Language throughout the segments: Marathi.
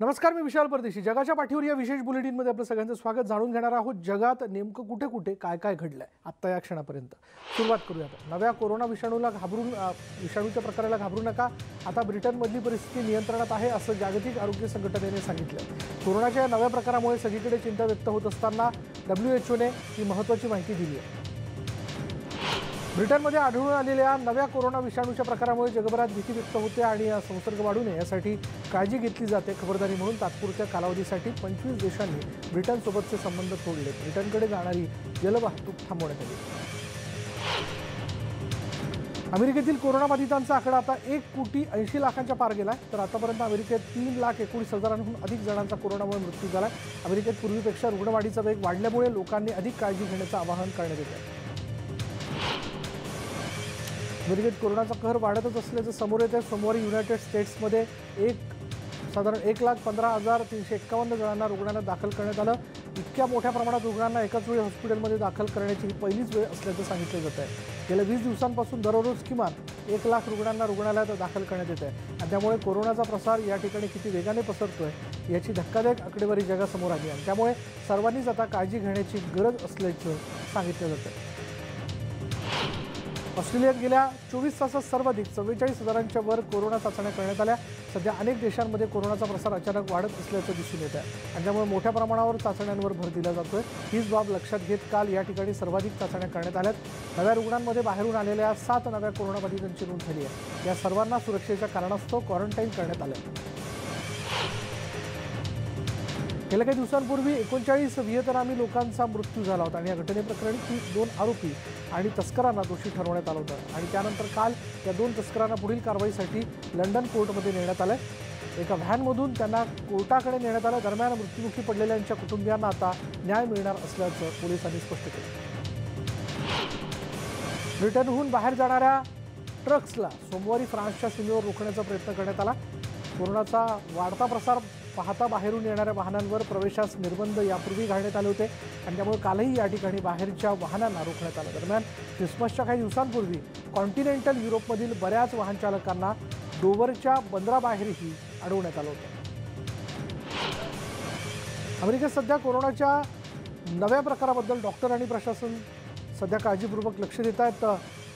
नमस्कार मी विशाल परदेशी. जगाच्या पाठीवर या विशेष बुलेटिनमध्ये आपलं सगळ्यांचं स्वागत जाणून घेणार आहोत. जगात नेमकं कुठे कुठे काय काय घडलंय? आत्ता या क्षणापर्यंत. सुरुवात करूया नव्या कोरोना विषाणूला घाबरून विषाणूच्या प्रकाराला घाबरू नका. आता ब्रिटनमधली परिस्थिती नियंत्रणात आहे असं जागतिक आरोग्य संघटनेने सांगितलं. कोरोनाच्या या नव्या प्रकारामुळे सगळीकडे चिंता व्यक्त होत असताना डब्ल्यू एच ओने ही महत्त्वाची माहिती दिली आहे. ब्रिटनमध्ये आढळून आलेल्या नव्या कोरोना विषाणूच्या प्रकारामुळे जगभरात भीती व्यक्त होते आणि हा संसर्ग वाढू नये यासाठी काळजी घेतली जाते खबरदारी म्हणून तात्पुरत्या कालावधीसाठी पंचवीस देशांनी ब्रिटनसोबतचे संबंध तोडले. ब्रिटनकडे जाणारी जलवाहतूक थांबवण्यात आली. अमेरिकेतील कोरोनाबाधितांचा आकडा आता एक कोटी ऐंशी लाखांच्या पार गेलाय तर आतापर्यंत अमेरिकेत तीन लाख एकोणीस हजारांहून अधिक जणांचा कोरोनामुळे मृत्यू झालाय. अमेरिकेत पूर्वीपेक्षा रुग्णवाढीचा वेग वाढल्यामुळे लोकांनी अधिक काळजी घेण्याचं आवाहन करण्यात येत आहे अमेरिकेत कोरोनाचा कहर वाढतच असल्याचं समोर येत आहे सोमवारी युनायटेड स्टेट्समध्ये एक साधारण एक लाख पंधरा हजार तीनशे एक्कावन्न जणांना रुग्णांना दाखल करण्यात आलं. इतक्या मोठ्या प्रमाणात रुग्णांना एकाच वेळी हॉस्पिटलमध्ये दाखल करण्याची ही पहिलीच वेळ असल्याचं सांगितलं जात आहे गेल्या वीस दिवसांपासून दररोज किमान एक लाख रुग्णांना रुग्णालयात दाखल करण्यात येत आहे आणि त्यामुळे कोरोनाचा प्रसार या ठिकाणी किती वेगाने पसरतो आहे याची धक्कादायक आकडेवारी जगासमोर आली आणि त्यामुळे सर्वांनीच आता काळजी घेण्याची गरज असल्याचं सांगितलं जातं ऑस्ट्रेलियात गेल्या चोवीस तासात सर्वाधिक चव्वेचाळीस हजारांच्या वर कोरोना चाचण्या करण्यात आल्या. सध्या अनेक देशांमध्ये कोरोनाचा प्रसार अचानक वाढत असल्याचं दिसून येत आहे आणि त्यामुळे मोठ्या प्रमाणावर चाचण्यांवर भर दिला जातोय. हीच बाब लक्षात घेत काल या ठिकाणी सर्वाधिक चाचण्या करण्यात आल्यात. नव्या रुग्णांमध्ये बाहेरून आलेल्या सात नव्या कोरोनाबाधितांची नोंद झाली आहे. या सर्वांना सुरक्षेच्या कारणास्तव क्वारंटाईन करण्यात आलं गेल्या काही दिवसांपूर्वी एकोणचाळीस व्हिएतनामी लोकांचा मृत्यू झाला होता आणि या घटनेप्रकरणी ती दोन आरोपी आणि तस्करांना दोषी ठरवण्यात आलं होतं. आणि त्यानंतर काल या दोन तस्करांना पुढील कारवाईसाठी लंडन कोर्टमध्ये नेण्यात आलं एका व्हॅनमधून त्यांना कोर्टाकडे नेण्यात आलं. दरम्यान मृत्युमुखी पडलेल्यांच्या कुटुंबियांना आता न्याय मिळणार असल्याचं पोलिसांनी स्पष्ट केलं. ब्रिटनहून बाहेर जाणाऱ्या ट्रक्सला सोमवारी फ्रान्सच्या सीमेवर रोखण्याचा प्रयत्न करण्यात आला. कोरोनाचा वाढता प्रसार पाहता बाहेरून येणाऱ्या वाहनांवर प्रवेशास निर्बंध यापूर्वी घालण्यात आले होते. आणि त्यामुळे कालही या ठिकाणी बाहेरच्या वाहनांना रोखण्यात आलं. दरम्यान ख्रिसमसच्या काही दिवसांपूर्वी कॉन्टिनेंटल युरोपमधील बऱ्याच वाहनचालकांना डोवरच्या बंदराबाहेरही अडवण्यात आलं होतं. अमेरिकेत सध्या कोरोनाच्या नव्या प्रकाराबद्दल डॉक्टर आणि प्रशासन सध्या काळजीपूर्वक लक्ष देत आहेत.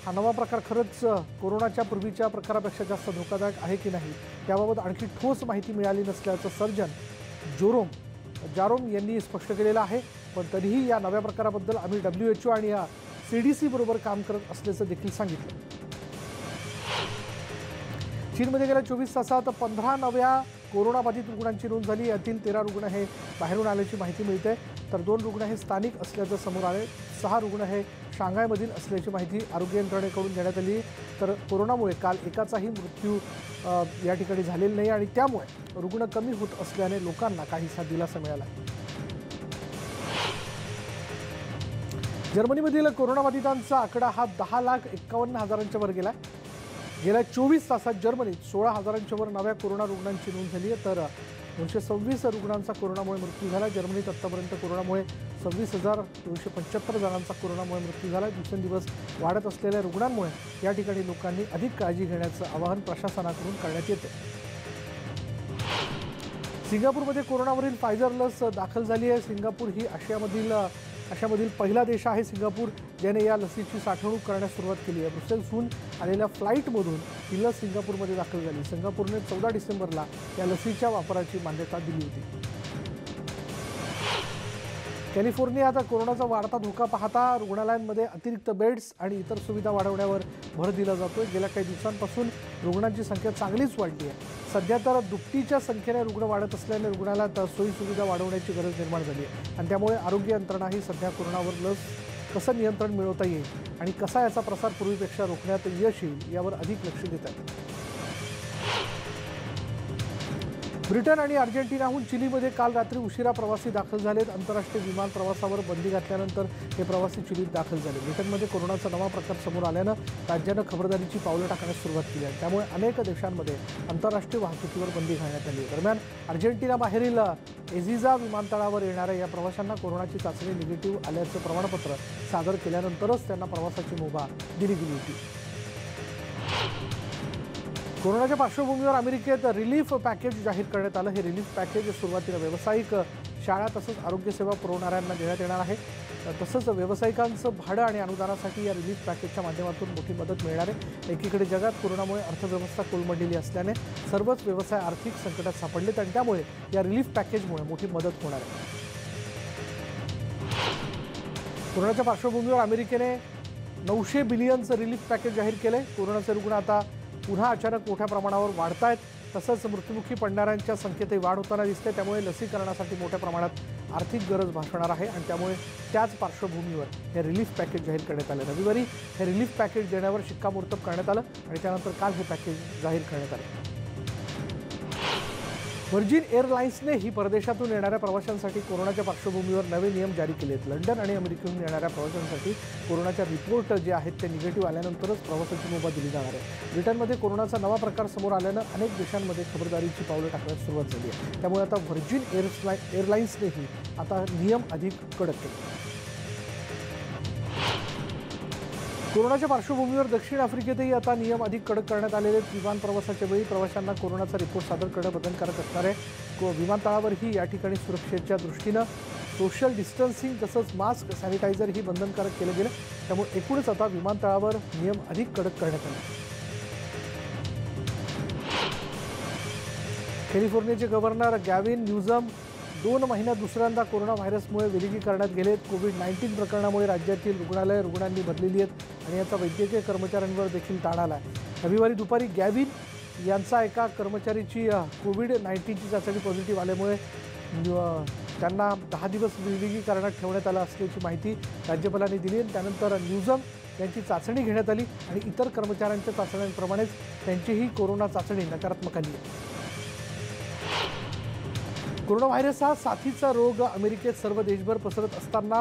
हा नवा प्रकार खरंच कोरोनाच्या पूर्वीच्या प्रकारापेक्षा जास्त धोकादायक आहे की नाही याबाबत आणखी ठोस माहिती मिळाली नसल्याचं सर्जन जोरोम जारोम यांनी स्पष्ट केलेलं आहे. पण तरीही या नव्या प्रकाराबद्दल आम्ही डब्ल्यू एच ओ आणि या सी डी सी बरोबर काम करत असल्याचं देखील सांगितलं. चीनमध्ये गेल्या चोवीस तासात पंधरा नव्या कोरोनाबाधित रुग्णांची नोंद झाली. यातील तेरा रुग्ण हे बाहेरून आल्याची माहिती मिळते. तर दोन रुग्ण हे स्थानिक असल्याचं समोर आले सहा रुग्ण हे शांघायमधील असल्याची माहिती आरोग्य यंत्रणेकडून देण्यात आली तर कोरोनामुळे काल एकाचाही मृत्यू या ठिकाणी झालेला नाही आणि त्यामुळे रुग्ण कमी होत असल्याने लोकांना काहीसा दिलासा मिळाला. जर्मनीमधील कोरोनाबाधितांचा आकडा हा दहा लाख एक्कावन्न हजारांच्या वर गेला गेल्या चोवीस तासात जर्मनीत सोळा हजारांच्या वर नव्या कोरोना रुग्णांची नोंद झाली आहे. तर दोनशे सव्वीस रुग्णांचा कोरोनामुळे मृत्यू झाला. जर्मनीत आत्तापर्यंत कोरोनामुळे सव्वीस हजार दोनशे पंच्याहत्तर जणांचा कोरोनामुळे मृत्यू झाला. दिवसेंदिवस वाढत असलेल्या रुग्णांमुळे या ठिकाणी लोकांनी अधिक काळजी घेण्याचं आवाहन प्रशासनाकडून करण्यात येते सिंगापूरमध्ये कोरोनावरील फायझर लस दाखल झाली आहे. सिंगापूर ही आशियामधील अशामधील पहिला देश आहे सिंगापूर ज्याने या लसीची साठवणूक करण्यास सुरुवात केली आहे. ब्रुसेल्सहून आलेल्या फ्लाईटमधून ही लस सिंगापूरमध्ये दाखल झाली. सिंगापूरने चौदा डिसेंबरला या लसीच्या वापराची मान्यता दिली होती. कॅलिफोर्निया आता कोरोनाचा वाढता धोका पाहता रुग्णालयांमध्ये अतिरिक्त बेड्स आणि इतर सुविधा वाढवण्यावर भर दिला जातोय. गेल्या काही दिवसांपासून रुग्णांची संख्या चांगलीच वाढली आहे. सध्या तर दुपटीच्या संख्येने रुग्ण वाढत असल्याने रुग्णालयात सोयी सुविधा वाढवण्याची गरज निर्माण झाली आहे. आणि त्यामुळे आरोग्य यंत्रणाही सध्या कोरोनावर लस कसं नियंत्रण मिळवता येईल आणि कसा याचा प्रसार पूर्वीपेक्षा रोखण्यात यश येईल यावर अधिक लक्ष देत आहेत. ब्रिटन आणि अर्जेंटिनाहून चिलीमध्ये काल रात्री उशिरा प्रवासी दाखल झालेत. आंतरराष्ट्रीय विमान प्रवासावर बंदी घातल्यानंतर हे प्रवासी चिलीत दाखल झाले. ब्रिटनमध्ये कोरोनाचा नवा प्रकार समोर आल्यानं राज्यानं खबरदारीची पावलं टाकण्यास सुरुवात केली आहे. त्यामुळे अनेक देशांमध्ये आंतरराष्ट्रीय वाहतुकीवर बंदी घालण्यात आली दरम्यान दरम्यान अर्जेंटिनाबाहेरील एझिझा विमानतळावर येणाऱ्या या प्रवाशांना कोरोनाची चाचणी निगेटिव्ह आल्याचं प्रमाणपत्र सादर केल्यानंतरच त्यांना प्रवासाची मुभा दिली गेली होती. कोरोनाच्या पार्श्वभूमीवर अमेरिकेत रिलीफ पॅकेज जाहीर करण्यात आलं. हे रिलीफ पॅकेज सुरुवातीला व्यावसायिक शाळा तसंच आरोग्यसेवा पुरवणाऱ्यांना देण्यात येणार आहे. तसंच व्यावसायिकांचं भाडं आणि अनुदानासाठी या रिलीफ पॅकेजच्या माध्यमातून मोठी मदत मिळणार आहे. एकीकडे जगात कोरोनामुळे अर्थव्यवस्था कोलमडलेली असल्याने सर्वच व्यवसाय आर्थिक संकटात सापडलेत आणि त्यामुळे या रिलीफ पॅकेजमुळे मोठी मदत होणार आहे. कोरोनाच्या पार्श्वभूमीवर अमेरिकेने नऊशे बिलियनचं रिलीफ पॅकेज जाहीर केलं आहे कोरोनाचे रुग्ण आता पुन्हा अचानक मोठ्या प्रमाणावर वाढत आहेत तसंच मृत्युमुखी पडणाऱ्यांच्या संख्येतही वाढ होताना दिसते. त्यामुळे लसीकरणासाठी मोठ्या प्रमाणात आर्थिक गरज भासणार आहे आणि त्यामुळे त्याच पार्श्वभूमीवर हे रिलीफ पॅकेज जाहीर करण्यात आलं. रविवारी हे रिलीफ पॅकेज देण्यावर शिक्कामोर्तब करण्यात आलं आणि त्यानंतर काल हे पॅकेज जाहीर करण्यात आलं. व्हर्जिन एअरलाइन्सने ही परदेशातून येणाऱ्या प्रवाशांसाठी कोरोनाच्या पार्श्वभूमीवर नवे नियम जारी केले आहेत लंडन आणि अमेरिकेहून येणाऱ्या प्रवाशांसाठी कोरोनाच्या रिपोर्ट जे आहेत ते निगेटिव्ह आल्यानंतरच प्रवासाची मुभा दिली जाणार आहे. ब्रिटनमध्ये कोरोनाचा नवा प्रकार समोर आल्यानं अनेक देशांमध्ये खबरदारीची पावलं टाकण्यास सुरुवात झाली आहे. त्यामुळे आता व्हर्जिन एअरलाइ एअरलाइन्सनेही आता नियम अधिक कडक केले. कोरोनाच्या पार्श्वभूमीवर दक्षिण आफ्रिकेतही आता नियम अधिक कडक करण्यात आलेले आहेत. विमान प्रवासाच्या वेळी प्रवाशांना कोरोनाचा रिपोर्ट सादर करणं बंधनकारक असणार आहे. विमानतळावरही या ठिकाणी सुरक्षेच्या दृष्टीनं सोशल डिस्टन्सिंग तसंच मास्क सॅनिटायझर ही बंधनकारक केलं गेलं. त्यामुळे एकूणच आता विमानतळावर नियम अधिक कडक करण्यात आले. कॅलिफोर्नियाचे गव्हर्नर गॅविन न्यूझम दोन महिन्यात दुसऱ्यांदा कोरोना व्हायरसमुळे विलगीकरणात गेलेत कोविड नाईन्टीन प्रकरणामुळे राज्यातील रुग्णालय रुग्णांनी भरलेली आहेत आणि याचा वैद्यकीय कर्मचाऱ्यांवर देखील ताण आला आहे रविवारी दुपारी गॅव्हिन यांचा एका कर्मचारीची कोविड नाईन्टीनची चाचणी पॉझिटिव्ह आल्यामुळे त्यांना दहा दिवस विलगीकरणात ठेवण्यात आलं असल्याची माहिती राज्यपालांनी दिली आणि त्यानंतर न्यूजम यांची चाचणी घेण्यात आली आणि इतर कर्मचाऱ्यांच्या चाचण्यांप्रमाणेच त्यांचीही कोरोना चाचणी नकारात्मक आली आहे. कोरोना व्हायरस हा साथीचा रोग अमेरिकेत सर्व देशभर पसरत असताना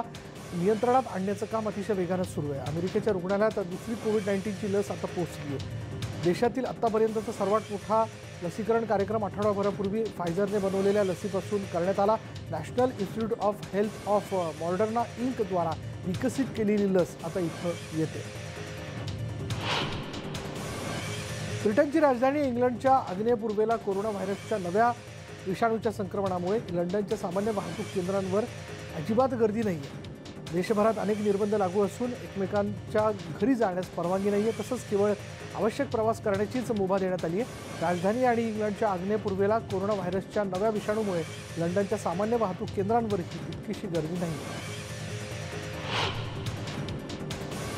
नियंत्रणात आणण्याचं काम अतिशय वेगानं सुरू आहे. अमेरिकेच्या रुग्णालयात दुसरी कोविड नाईन्टीनची लस आता पोहोचली आहे. देशातील आत्तापर्यंतचा सर्वात मोठा लसीकरण कार्यक्रम आठवडाभरापूर्वी फायझरने बनवलेल्या लसीपासून करण्यात आला. National Institute of Health of Moderna इंकद्वारा विकसित केलेली लस आता इथं येते. ब्रिटनची राजधानी इंग्लंडच्या आग्नेय पूर्वेला कोरोना व्हायरसच्या नव्या विषाणूच्या संक्रमणामुळे लंडनच्या सामान्य वाहतूक केंद्रांवर अजिबात गर्दी नाही आहे देशभरात अनेक निर्बंध लागू असून एकमेकांच्या घरी जाण्यास परवानगी नाही आहे तसंच केवळ आवश्यक प्रवास करण्याचीच मुभा देण्यात आली आहे राजधानी आणि इंग्लंडच्या आग्नेयपूर्वेला कोरोना व्हायरसच्या नव्या विषाणूमुळे लंडनच्या सामान्य वाहतूक केंद्रांवरही तितकीशी गर्दी नाही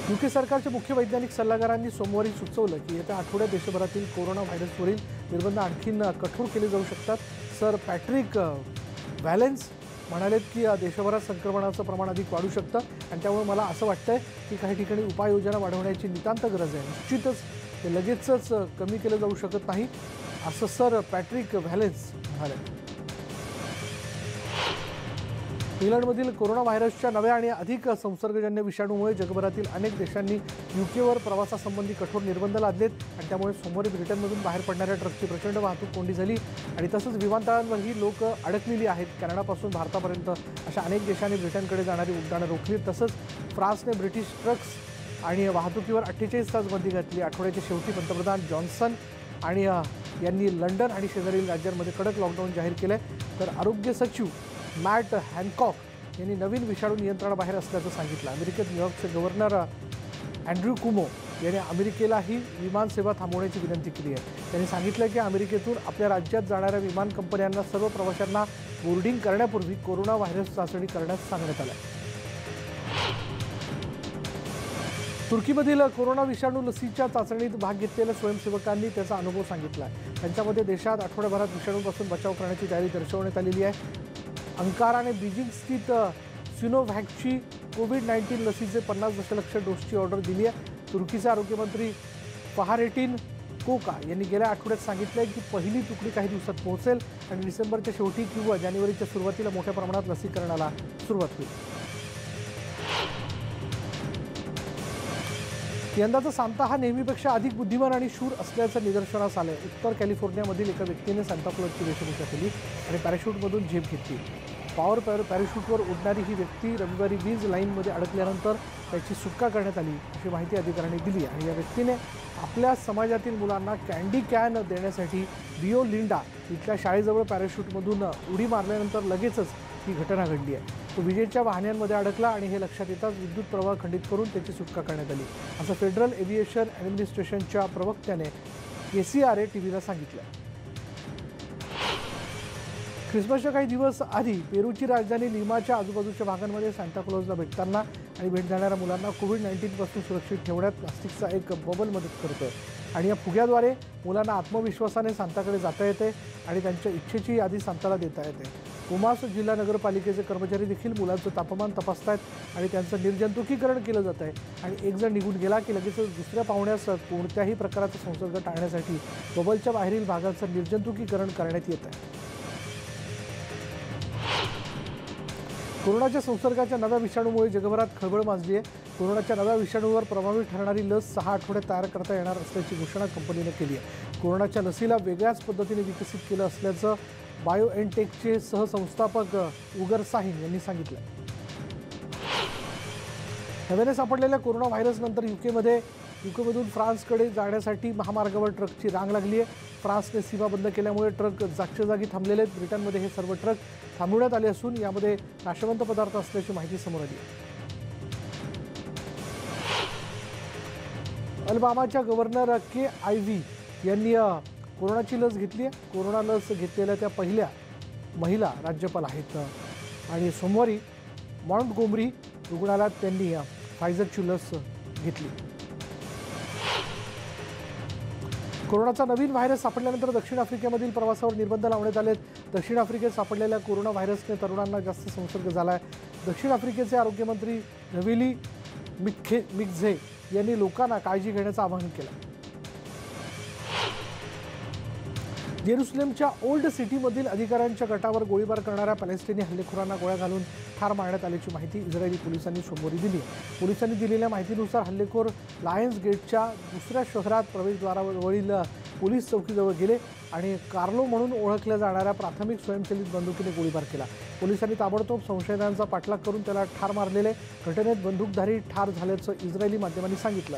युके सरकारच्या मुख्य वैज्ञानिक सल्लागारांनी सोमवारी सुचवलं की येत्या आठवड्यात देशभरातील कोरोना व्हायरसवरील निर्बंध आणखीन कठोर केले जाऊ शकतात. सर पॅट्रिक व्हॅलेन्स म्हणालेत की देशभरात संक्रमणाचं प्रमाण अधिक वाढू शकतं आणि त्यामुळे मला असं वाटतंय की काही ठिकाणी उपाययोजना वाढवण्याची नितांत गरज आहे. निश्चितच ते लगेचच कमी केलं जाऊ शकत नाही असं सर पॅट्रिक व्हॅलेन्स म्हणाले. इंग्लंडमधील कोरोना व्हायरसच्या नव्या आणि अधिक संसर्गजन्य विषाणूमुळे जगभरातील अनेक देशांनी युकेवर प्रवासासंबंधी कठोर निर्बंध लादलेत आणि त्यामुळे सोमवारी ब्रिटनमधून बाहेर पडणाऱ्या ट्रकची प्रचंड वाहतूक कोंडी झाली आणि तसंच विमानतळांवरही लोक अडकलेली आहेत. कॅनडापासून भारतापर्यंत अशा अनेक देशांनी ब्रिटनकडे जाणारी उड्डाणं रोखली. तसंच फ्रान्सने ब्रिटिश ट्रक्स आणि वाहतुकीवर अठ्ठेचाळीस तास बंदी घातली. आठवड्याच्या शेवटी पंतप्रधान जॉन्सन आणि यांनी लंडन आणि शेजारील राज्यांमध्ये कडक लॉकडाऊन जाहीर केलं आहे तर आरोग्य सचिव मॅट हॅनकॉक यांनी नवीन विषाणू नियंत्रणाबाहेर असल्याचं सांगितलं. अमेरिकेत न्यूयॉर्कचे गव्हर्नर अँड्र्यू कुमो यांनी अमेरिकेलाही विमानसेवा थांबवण्याची विनंती केली आहे. त्यांनी सांगितलं की अमेरिकेतून आपल्या राज्यात जाणाऱ्या विमान कंपन्यांना सर्व प्रवाशांना बोर्डिंग करण्यापूर्वी कोरोना व्हायरस चाचणी करण्यास सांगण्यात आलं. आहे तुर्कीमधील कोरोना विषाणू लसीच्या चाचणीत भाग घेतलेल्या स्वयंसेवकांनी त्याचा अनुभव सांगितला आहे. त्यांच्यामध्ये देशात आठवड्याभरात विषाणूपासून बचाव करण्याची तयारी दर्शवण्यात आलेली आहे. अंकाराने बीजिंग स्थित सिनोव्हॅकची कोविड नाईन्टीन लसीचे पन्नास दशलक्ष डोसची ऑर्डर दिली आहे. तुर्कीचे आरोग्यमंत्री फहारेटीन कोका यांनी गेल्या आठवड्यात सांगितलं आहे की पहिली तुकडी काही दिवसात पोहोचेल आणि डिसेंबरच्या शेवटी किंवा जानेवारीच्या सुरुवातीला मोठ्या प्रमाणात लसीकरणाला सुरुवात होईल. यंदाचा सांता हा नेहमीपेक्षा अधिक बुद्धिमान आणि शूर असल्याचं निदर्शनास आलं उत्तर कॅलिफोर्नियामधील एका व्यक्तीने सांताक्लॉजची वेशभूषा केली आणि पॅराशूटमधून झेप घेतली. पॉवर पॅर पॅराशूटवर उडणारी ही व्यक्ती रविवारी वीज लाईनमध्ये अडकल्यानंतर त्याची सुटका करण्यात आली अशी माहिती अधिकाऱ्यांनी दिली आणि या व्यक्तीने आपल्या समाजातील मुलांना कॅन्डी कॅन देण्यासाठी बिओ लिंडा इथल्या शाळेजवळ पॅराशूटमधून उडी मारल्यानंतर लगेचच ही घटना घडली आहे. तो विजेच्या वाहन्यांमध्ये अडकला आणि हे लक्षात येताच विद्युत प्रवाह खंडित करून त्याची सुटका करण्यात आली. असं फेडरल एव्हिएशन ॲडमिनिस्ट्रेशनच्या प्रवक्त्याने K C R A T व्हीला सांगितलं. ख्रिसमसच्या काही दिवस आधी पेरूची राजधानी लिमाच्या आजूबाजूच्या भागांमध्ये सांताक्लॉजला भेटताना आणि भेट देणाऱ्या मुलांना कोविड नाईन्टीनपासून सुरक्षित ठेवण्यात प्लास्टिकचा एक बबल मदत करतो आणि या फुग्याद्वारे मुलांना आत्मविश्वासाने सांताकडे जाता येते आणि त्यांच्या इच्छेची यादी सांताला देता येते. उमास जिल्हा नगरपालिकेचे कर्मचारी देखील मुलांचं तापमान तपासतायत आणि त्यांचं निर्जंतुकीकरण केलं जात आहे. आणि एक जण निघून गेला की लगेच दुसऱ्या पाहुण्यास कोणत्याही प्रकारचा संसर्ग टाळण्यासाठी बबलच्या बाहेरील भागाचं निर्जंतुकीकरण करण्यात येत आहे. कोरोनाच्या संसर्गाच्या नव्या विषाणूमुळे जगभरात खळबळ माजली आहे. कोरोनाच्या नव्या विषाणूवर प्रभावी ठरणारी लस सहा आठवड्यात तयार करता येणार असल्याची घोषणा कंपनीनं केली आहे. कोरोनाच्या लसीला वेगळ्याच पद्धतीने विकसित केलं असल्याचं बायो एनटेकचे सहसंस्थापक उगर साहिन यांनी सांगितलं. नव्याने सापडलेल्या कोरोना व्हायरसनंतर युकेमध्ये युकेमधून फ्रान्सकडे जाण्यासाठी महामार्गावर ट्रकची रांग लागली आहे फ्रान्सने सीमा बंद केल्यामुळे ट्रक जागच्या जागी थांबलेले आहेत. ब्रिटनमध्ये हे सर्व ट्रक थांबवण्यात आले असून यामध्ये नाशवंत पदार्थ असल्याची माहिती समोर आली आहे. अलबामाच्या गव्हर्नर के आय व्ही यांनी कोरोनाची लस घेतली आहे. कोरोना लस घेतलेल्या त्या पहिल्या महिला राज्यपाल आहेत. आणि सोमवारी माउंट गोमरी रुग्णालयात त्यांनी फायझरची लस घेतली. कोरोनाचा नवीन व्हायरस सापडल्यानंतर दक्षिण आफ्रिकेमधील प्रवासावर निर्बंध लावण्यात आलेत. दक्षिण आफ्रिकेत सापडलेल्या कोरोना व्हायरसने तरुणांना जास्त संसर्ग झाला आहे दक्षिण आफ्रिकेचे आरोग्यमंत्री रविली मिखे मिक्झे यांनी लोकांना काळजी घेण्याचं आवाहन केलं. जेरुसलेमच्या ओल्ड सिटीमधील अधिकाऱ्यांच्या गटावर गोळीबार करणाऱ्या पॅलेस्टिनी हल्लेखोरांना गोळ्या घालून ठार मारण्यात आल्याची माहिती इस्रायली पोलिसांनी सोमवारी दिली. पोलिसांनी दिलेल्या माहितीनुसार हल्लेखोर लायन्स गेटच्या दुसऱ्या शहरात प्रवेशद्वारावरील पोलीस चौकीजवळ गेले आणि कार्लो म्हणून ओळखल्या जाणाऱ्या प्राथमिक स्वयंचलित बंदुकीने गोळीबार केला. पोलिसांनी ताबडतोब संशयितांचा पाठलाग करून त्याला ठार मारलेले घटनेत बंदूकधारी ठार झाल्याचं इस्रायली माध्यमांनी सांगितलं.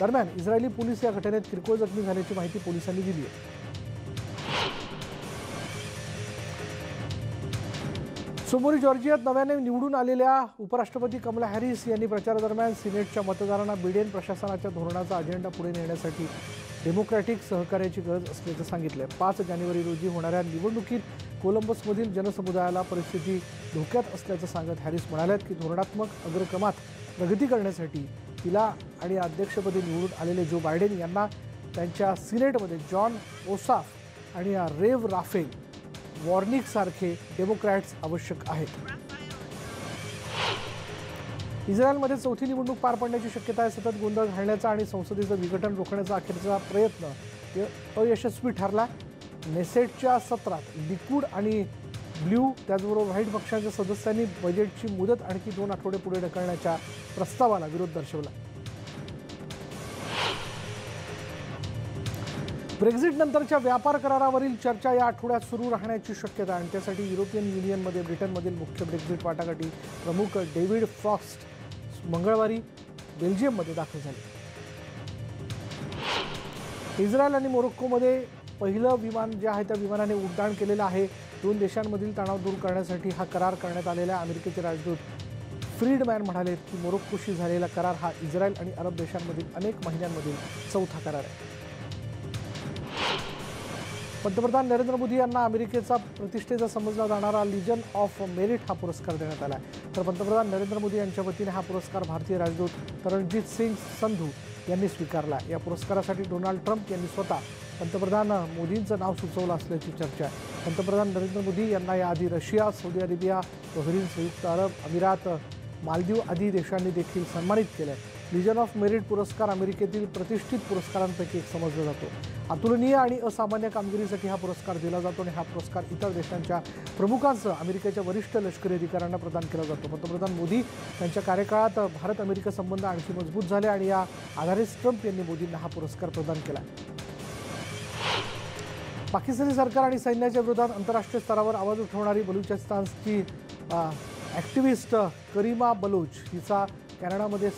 दरम्यान इस्रायली पोलीस या घटनेत किरकोळ जखमी झाल्याची माहिती पोलिसांनी दिली आहे. सोमवारी जॉर्जियात नव्याने निवडून आलेल्या उपराष्ट्रपती कमला हॅरिस यांनी प्रचारादरम्यान सिनेटच्या मतदारांना बिडेन प्रशासनाच्या धोरणाचा अजेंडा पुढे नेण्यासाठी डेमोक्रॅटिक सहकार्याची गरज असल्याचं सांगितलं पाच जानेवारी रोजी होणाऱ्या निवडणुकीत कोलंबसमधील जनसमुदायाला परिस्थिती धोक्यात असल्याचं सांगत हॅरिस म्हणाल्यात की धोरणात्मक अग्रक्रमात प्रगती करण्यासाठी तिला आणि अध्यक्षपदी निवडून आलेले जो बायडेन यांना त्यांच्या सिनेटमध्ये जॉन ओसाफ आणि रेव राफेल वॉर्निकसारखे डेमोक्रॅट्स आवश्यक आहेत. इस्रायलमध्ये चौथी निवडणूक पार पडण्याची शक्यता आहे. सतत गोंधळ घालण्याचा आणि संसदेचं विघटन रोखण्याचा अखेरचा प्रयत्न अयशस्वी ठरला. नेसेटच्या सत्रात लिकूड आणि ब्ल्यू त्याचबरोबर व्हाईट पक्षांच्या सदस्यांनी बजेटची मुदत आणखी दोन आठवडे पुढे ढकलण्याच्या प्रस्तावाला विरोध दर्शवला. ब्रेक्झिट नंतरच्या व्यापार करारावरील चर्चा या आठवड्यात सुरू राहण्याची शक्यता आणि त्यासाठी युरोपियन युनियनमध्ये ब्रिटनमधील मुख्य ब्रेक्झिट वाटाघाटी प्रमुख डेव्हिड फ्रॉस्ट मंगळवारी बेल्जियममध्ये दाखल झाले. इस्रायल आणि मोरोक्कोमध्ये पहिलं विमान जे आहे त्या विमानाने उड्डाण केलेलं आहे. दोन देशांमधील तणाव दूर करण्यासाठी हा करार करण्यात आलेला आहे. अमेरिकेचे राजदूत फ्रीडमॅन म्हणाले की मोरोक्कोशी झालेला करार हा इस्रायल आणि अरब देशांमधील अनेक महिन्यांमधील चौथा करार आहे. पंतप्रधान नरेंद्र मोदी यांना अमेरिकेचा प्रतिष्ठेचा समजला जाणारा लिजन ऑफ मेरिट हा पुरस्कार देण्यात आला आहे तर पंतप्रधान नरेंद्र मोदी यांच्या वतीने हा पुरस्कार भारतीय राजदूत तरणजित सिंग संधू यांनी स्वीकारला. या पुरस्कारासाठी डोनाल्ड ट्रम्प यांनी स्वतः पंतप्रधान मोदींचं नाव सुचवलं असल्याची चर्चा आहे. पंतप्रधान नरेंद्र मोदी यांना याआधी रशिया सौदी अरेबिया बहरीन संयुक्त अरब अमिरात मालदीव आदी देशांनी देखील सन्मानित केलं आहे लिजन ऑफ मेरिट पुरस्कार अमेरिकेतील प्रतिष्ठित पुरस्कारांपैकी एक समजला जातो. अतुलनीय आणि असामान्य कामगिरीसाठी हा पुरस्कार दिला जातो आणि हा पुरस्कार इतर देशांच्या प्रमुखांसह अमेरिकेच्या वरिष्ठ लष्करी अधिकाऱ्यांना प्रदान केला जातो. पंतप्रधान मोदी यांच्या कार्यकाळात भारत अमेरिका संबंध आणखी मजबूत झाले आणि या आधारेच ट्रम्प यांनी मोदींना हा पुरस्कार प्रदान केला. पाकिस्तानी सरकार आणि सैन्याच्या विरोधात आंतरराष्ट्रीय स्तरावर आवाज उठवणारी बलुचिस्तानची ॲक्टिव्हिस्ट करीमा बलूच हिचा कॅनडामध्ये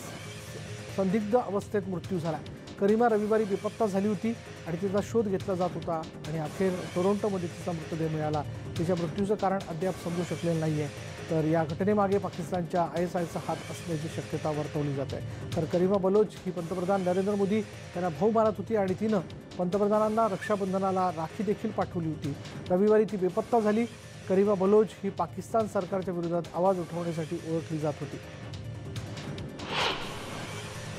संदिग्ध अवस्थेत मृत्यू झाला. करीमा रविवारी बेपत्ता झाली होती आणि तिचा शोध घेतला जात होता आणि अखेर टोरोंटोमध्ये तिचा मृतदेह मिळाला. तिच्या मृत्यूचं कारण अद्याप समजू शकलेलं नाही आहे तर या घटनेमागे पाकिस्तानच्या आय एस आयचा हात असण्याची शक्यता वर्तवली जात आहे. तर करीमा बलोच ही पंतप्रधान नरेंद्र मोदी यांना भाऊ मानत होती आणि तिनं पंतप्रधानांना रक्षाबंधनाला राखी देखील पाठवली होती. रविवारी ती बेपत्ता झाली. करीमा बलोच ही पाकिस्तान सरकारच्या विरोधात आवाज उठवण्यासाठी ओळखली जात होती.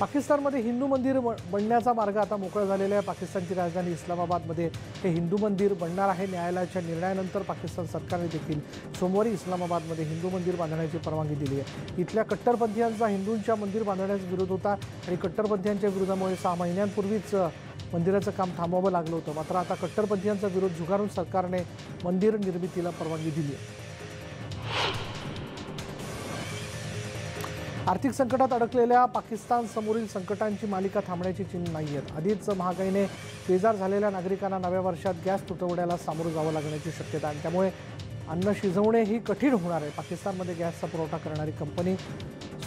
पाकिस्तानमध्ये हिंदू मंदिर ब- बनण्याचा मार्ग आता मोकळा झालेला आहे. पाकिस्तानची राजधानी इस्लामाबादमध्ये हे हिंदू मंदिर बनणार आहे. न्यायालयाच्या निर्णयानंतर पाकिस्तान सरकारने देखील सोमवारी इस्लामाबादमध्ये हिंदू मंदिर बांधण्याची परवानगी दिली आहे. इथल्या कट्टरपंथीयांचा हिंदूंच्या मंदिर बांधण्यास विरोध होता आणि कट्टरपंथीयांच्या विरोधामुळे सहा महिन्यांपूर्वीच मंदिराचं काम थांबवावं लागलं होतं. मात्र आता कट्टरपंथीयांचा विरोध झुगारून सरकारने मंदिर निर्मितीला परवानगी दिली आहे. आर्थिक संकटात अडकलेल्या पाकिस्तानसमोरील संकटांची मालिका थांबण्याची चिन्ह नाही आहेत. आधीच महागाईने बेजार झालेल्या नागरिकांना नव्या वर्षात गॅस तुटवड्याला सामोरं जावं लागण्याची शक्यता आणि त्यामुळे अन्न शिजवणे ही कठीण होणार आहे. पाकिस्तानमध्ये गॅसचा पुरवठा करणारी कंपनी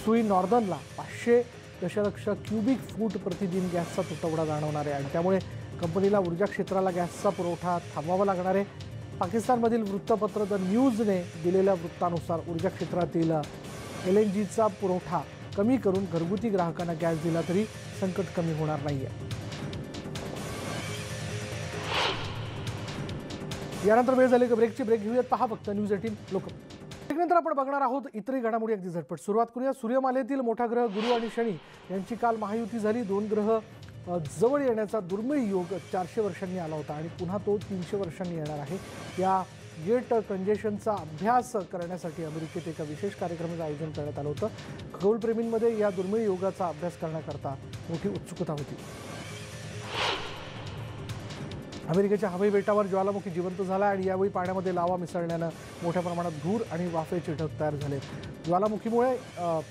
सुई नॉर्दनला पाचशे दशलक्ष क्युबिक फूट प्रतिदिन गॅसचा तुटवडा जाणवणार आहे. आणि त्यामुळे कंपनीला ऊर्जा क्षेत्राला गॅसचा पुरवठा थांबवावा लागणार आहे. पाकिस्तानमधील वृत्तपत्र द न्यूजने दिलेल्या वृत्तानुसार ऊर्जा क्षेत्रातील एल एन जीचा पुरवठा कमी करून घरगुती ग्राहकांना गॅस दिला तरी संकट कमी होणार नाहीये. यानंतर वेळ झाली की ब्रेकची? ब्रेक घेऊयात. पहा फक्त न्यूज एटीन लोक. नंतर आपण बघणार आहोत इतरही घडामोडी अगदी झटपट. सुरुवात करूया. सूर्यमालेतील मोठा ग्रह गुरु आणि शनी यांची काल महायुती झाली. दोन ग्रह जवळ येण्याचा दुर्मिळ योग चारशे वर्षांनी आला होता आणि पुन्हा तो तीनशे वर्षांनी येणार आहे. या गेट कंजेशनचा अभ्यास करण्यासाठी अमेरिकेत एका विशेष कार्यक्रमाचं आयोजन करण्यात आलं होतं. खगोलप्रेमींमध्ये या दुर्मिळ योगाचा अभ्यास करण्याकरता मोठी उत्सुकता होती. अमेरिकेच्या हवाई बेटावर ज्वालामुखी जिवंत झाला आणि यावेळी पाण्यामध्ये लावा मिसळण्यानं मोठ्या प्रमाणात धूर आणि वाफेचे ढग तयार झाले. ज्वालामुखीमुळे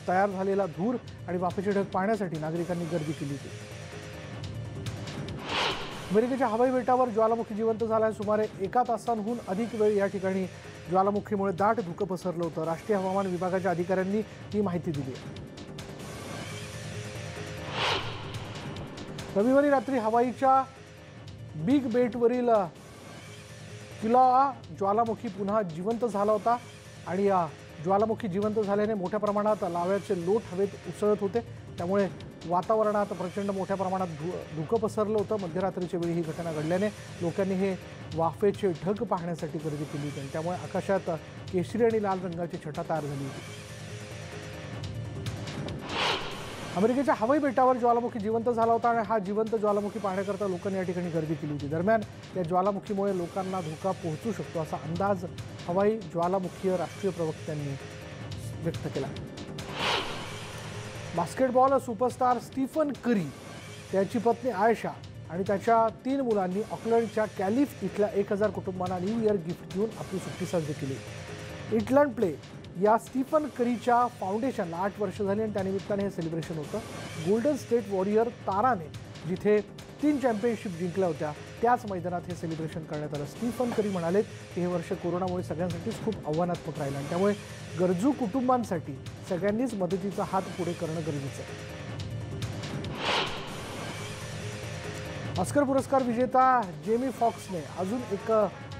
तयार झालेला धूर आणि वाफेचे ढग पाहण्यासाठी नागरिकांनी गर्दी केली होती. अमेरिकेच्या हवाई बेटावर ज्वालामुखी जिवंत झाला सुमारे एका तासांहून अधिक वेळ या ठिकाणी ज्वालामुखीमुळे दाट धुकं पसरलं होतं. राष्ट्रीय हवामान विभागाच्या अधिकाऱ्यांनी ही माहिती दिली रविवारी रात्री हवाईच्या बिग बेटवरील किला ज्वालामुखी पुन्हा जिवंत झाला होता आणि ज्वालामुखी जिवंत झाल्याने मोठ्या प्रमाणात लाव्याचे लोट हवेत उसळत होते. त्यामुळे वातावरणात प्रचंड मोठ्या प्रमाणात धु धुकं पसरलं होतं. मध्यरात्रीच्या वेळी ही घटना घडल्याने लोकांनी हे वाफेचे ढग पाहण्यासाठी गर्दी केली होती. आणि त्यामुळे आकाशात केशरी आणि लाल रंगाची छटा तयार झाली होती. अमेरिकेच्या हवाई बेटावर ज्वालामुखी जिवंत झाला होता आणि हा जिवंत ज्वालामुखी पाहण्याकरता लोकांनी या ठिकाणी गर्दी केली होती. दरम्यान या ज्वालामुखीमुळे लोकांना धोका पोहोचू शकतो असा अंदाज हवाई ज्वालामुखीय राष्ट्रीय प्रवक्त्यांनी व्यक्त केला. बास्केटबॉल सुपरस्टार स्टीफन करी त्याची पत्नी आयशा आणि त्याच्या तीन मुलांनी ऑकलंडच्या कॅलिफ इथल्या एक हजार कुटुंबांना न्यू इयर गिफ्ट देऊन आपली सुट्टी साजरी केली. इटलंड प्ले या स्टीफन करीच्या फाउंडेशनला आठ वर्ष झाली आणि त्यानिमित्ताने हे सेलिब्रेशन होतं. गोल्डन स्टेट वॉरियर ताराने जिथे तीन चॅम्पियनशिप जिंकल्या होत्या. त्याच मैदानात हे सेलिब्रेशन करण्यात आलं. स्टीफन करी म्हणाले की हे वर्ष कोरोनामुळे सगळ्यांसाठीच खूप आव्हानात्मक राहिलं आणि त्यामुळे गरजू कुटुंबांसाठी सगळ्यांनीच मदतीचा हात पुढे करणं गरजेचं आहे. ऑस्कर पुरस्कार विजेता जेमी फॉक्सने अजून एक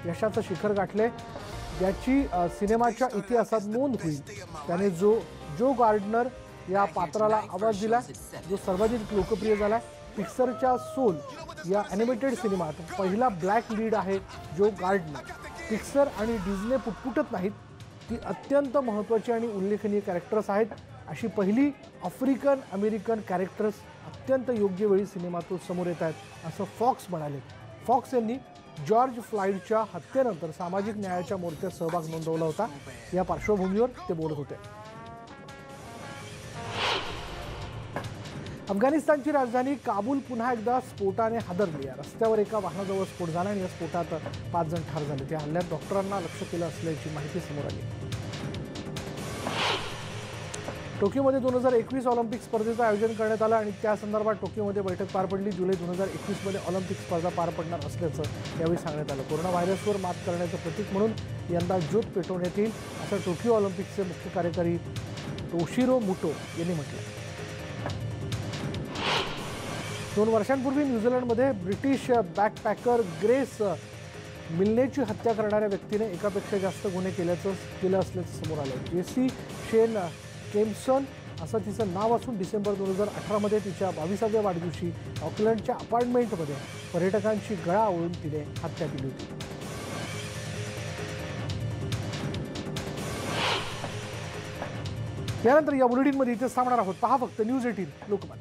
यशाचं शिखर गाठले ज्याची सिनेमाच्या इतिहासात नोंद होईल. त्याने जो जो गार्डनर या पात्राला आवाज दिला जो सर्वाधिक लोकप्रिय झाला पिक्सरच्या सोल या ॲनिमेटेड सिनेमात पहिला ब्लॅक लीड आहे जो गार्डनर पिक्सर आणि डिझने पुटपुटत नाहीत. ती अत्यंत महत्त्वाची आणि उल्लेखनीय कॅरेक्टर्स आहेत. अशी पहिली आफ्रिकन अमेरिकन कॅरेक्टर्स अत्यंत योग्य वेळी सिनेमातून समोर येत आहेत असं फॉक्स म्हणाले. फॉक्स यांनी जॉर्ज फ्लाईडच्या हत्येनंतर सामाजिक न्यायाच्या मोर्चात सहभाग नोंदवला होता. या पार्श्वभूमीवर ते बोलत होते. अफगाणिस्तानची राजधानी काबूल पुन्हा एकदा स्फोटाने हादरली. आहे रस्त्यावर एका वाहनाजवळ स्फोट झाला आणि या स्फोटात पाच जण ठार झाले. त्या हल्ल्यात डॉक्टरांना लक्ष केलं असल्याची माहिती समोर आली. टोकियोमध्ये दोन हजार एकवीस ऑलिम्पिक स्पर्धेचं आयोजन करण्यात आलं आणि त्या संदर्भात टोकियोमध्ये बैठक पार पडली. जुलै दोन हजार एकवीसमध्ये ऑलिम्पिक स्पर्धा पार पडणार असल्याचं यावेळी सांगण्यात आलं. कोरोना व्हायरसवर मात करण्याचं प्रतीक म्हणून यंदा ज्योत पेटवण्यात येईल असं टोकियो ऑलिम्पिकचे मुख्य कार्यकारी टोशिरो मुटो यांनी म्हटलं दोन वर्षांपूर्वी न्यूझीलंडमध्ये ब्रिटिश बॅकपॅकर ग्रेस मिल्नेची हत्या करणाऱ्या व्यक्तीने एकापेक्षा जास्त गुन्हे केल्याचं केलं असल्याचं समोर आलं. जेसी शेन केम्सन असं तिचं नाव असून डिसेंबर दोन हजार अठरामध्ये तिच्या बावीसाव्या वाढदिवशी ऑकलंडच्या अपार्टमेंटमध्ये पर्यटकांची गळा ओळून तिने हत्या केली होती. यानंतर या बुलेटिनमध्ये इथेच थांबणार आहोत. पहा फक्त न्यूज एटीन लोकमत.